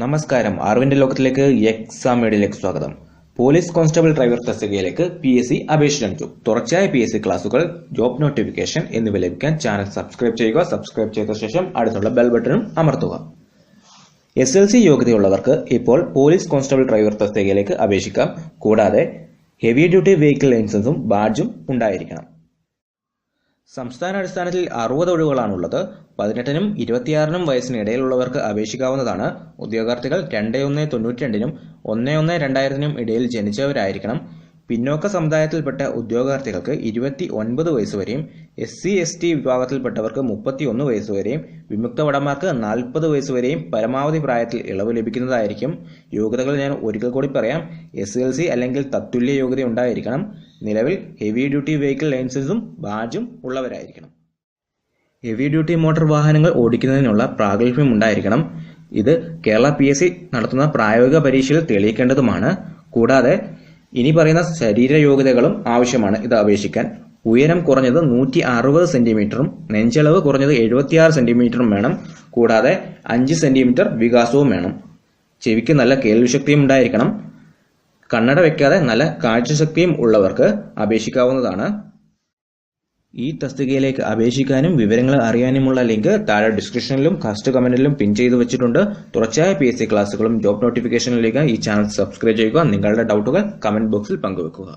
നമസ്കാരം. അറിവിന്റെ ലോകത്തിലേക്ക് എക്സാം മീഡിയയിലേക്ക് സ്വാഗതം. പോലീസ് കോൺസ്റ്റബിൾ ഡ്രൈവർ തസ്തികയിലേക്ക് പി എസ് സി അപേക്ഷ ക്ഷണിച്ചു. തുടർച്ചയായ പി എസ് സി ക്ലാസുകൾ ജോബ് നോട്ടിഫിക്കേഷൻ എന്നിവ ലഭിക്കാൻ ചാനൽ സബ്സ്ക്രൈബ് ചെയ്യുക. സബ്സ്ക്രൈബ് ചെയ്ത ശേഷം അടുത്തുള്ള ബെൽ ബട്ടണും അമർത്തുക. എസ് എൽ സി യോഗ്യതയുള്ളവർക്ക് ഇപ്പോൾ പോലീസ് കോൺസ്റ്റബിൾ ഡ്രൈവർ തസ്തികയിലേക്ക് അപേക്ഷിക്കാം. കൂടാതെ ഹെവി ഡ്യൂട്ടി വെഹിക്കിൾ ലൈസൻസും ബാഡ്ജും ഉണ്ടായിരിക്കണം. സംസ്ഥാന അടിസ്ഥാനത്തിൽ അറുപത് ഒഴിവുകളാണുള്ളത്. പതിനെട്ടിനും ഇരുപത്തിയാറിനും വയസ്സിന് ഇടയിലുള്ളവർക്ക് അപേക്ഷിക്കാവുന്നതാണ്. ഉദ്യോഗാർത്ഥികൾ രണ്ട് ഒന്ന് തൊണ്ണൂറ്റി രണ്ടിനും ഒന്ന് ഒന്ന് രണ്ടായിരത്തിനും ഇടയിൽ ജനിച്ചവരായിരിക്കണം. പിന്നോക്ക സമുദായത്തിൽപ്പെട്ട ഉദ്യോഗാർത്ഥികൾക്ക് ഇരുപത്തി ഒൻപത് വയസ്സ് വരെയും എസ് സി എസ് ടി വിഭാഗത്തിൽപ്പെട്ടവർക്ക് മുപ്പത്തി ഒന്ന് വയസ്സ് വരെയും വിമുക്ത വടന്മാർക്ക് നാൽപ്പത് വയസ്സ് വരെയും പരമാവധി പ്രായത്തിൽ ഇളവ് ലഭിക്കുന്നതായിരിക്കും. യോഗ്യതകൾ ഞാൻ ഒരിക്കൽ കൂടി പറയാം. എസ് അല്ലെങ്കിൽ തത്തുല്യ യോഗ്യത ഉണ്ടായിരിക്കണം. നിലവിൽ ഹെവി ഡ്യൂട്ടി വെഹിക്കിൾ ലൈസൻസും ബാഡ്ജും ഉള്ളവരായിരിക്കണം. ഹെവി ഡ്യൂട്ടി മോട്ടോർ വാഹനങ്ങൾ ഓടിക്കുന്നതിനുള്ള പ്രാഗൽഭ്യം ഉണ്ടായിരിക്കണം. ഇത് കേരള പി എസ് സി നടത്തുന്ന പ്രായോഗിക പരീക്ഷയിൽ തെളിയിക്കേണ്ടതുമാണ്. കൂടാതെ ഇനി പറയുന്ന ശരീര യോഗ്യതകളും ആവശ്യമാണ്. ഇത് അപേക്ഷിക്കാൻ ഉയരം കുറഞ്ഞത് നൂറ്റി അറുപത് സെന്റിമീറ്ററും നെഞ്ചളവ് കുറഞ്ഞത് എഴുപത്തിയാറ് സെന്റിമീറ്ററും വേണം. കൂടാതെ അഞ്ച് സെന്റിമീറ്റർ വികാസവും വേണം. ചെവിക്ക് നല്ല കേൾവിശക്തിയും ഉണ്ടായിരിക്കണം. കണ്ണട വെക്കാതെ നല്ല കാഴ്ചശക്തിയും ഉള്ളവർക്ക് അപേക്ഷിക്കാവുന്നതാണ്. ഈ തസ്തികയിലേക്ക് അപേക്ഷിക്കാനും വിവരങ്ങൾ അറിയാനുമുള്ള ലിങ്ക് താഴെ ഡിസ്ക്രിപ്ഷനിലും കാസ്റ്റ് കമന്റിലും പിൻ ചെയ്തു വെച്ചിട്ടുണ്ട്. തുടർച്ചയായ പി എസ് സി ക്ലാസുകളും ജോബ് നോട്ടിഫിക്കേഷനിലേക്ക് ഈ ചാനൽ സബ്സ്ക്രൈബ് ചെയ്യുക. നിങ്ങളുടെ ഡൗട്ടുകൾ കമന്റ് ബോക്സിൽ പങ്കുവെക്കുക.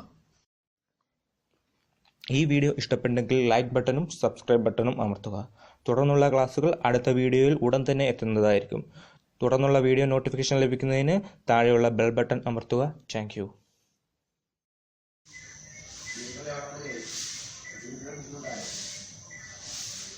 ഈ വീഡിയോ ഇഷ്ടപ്പെട്ടെങ്കിൽ ലൈക്ക് ബട്ടണും സബ്സ്ക്രൈബ് ബട്ടണും അമർത്തുക. തുടർന്നുള്ള ക്ലാസ്സുകൾ അടുത്ത വീഡിയോയിൽ ഉടൻ തന്നെ എത്തുന്നതായിരിക്കും. തുടർന്നുള്ള വീഡിയോ നോട്ടിഫിക്കേഷൻ ലഭിക്കുന്നതിന് താഴെയുള്ള ബെൽ ബട്ടൺ അമർത്തുക. Thank you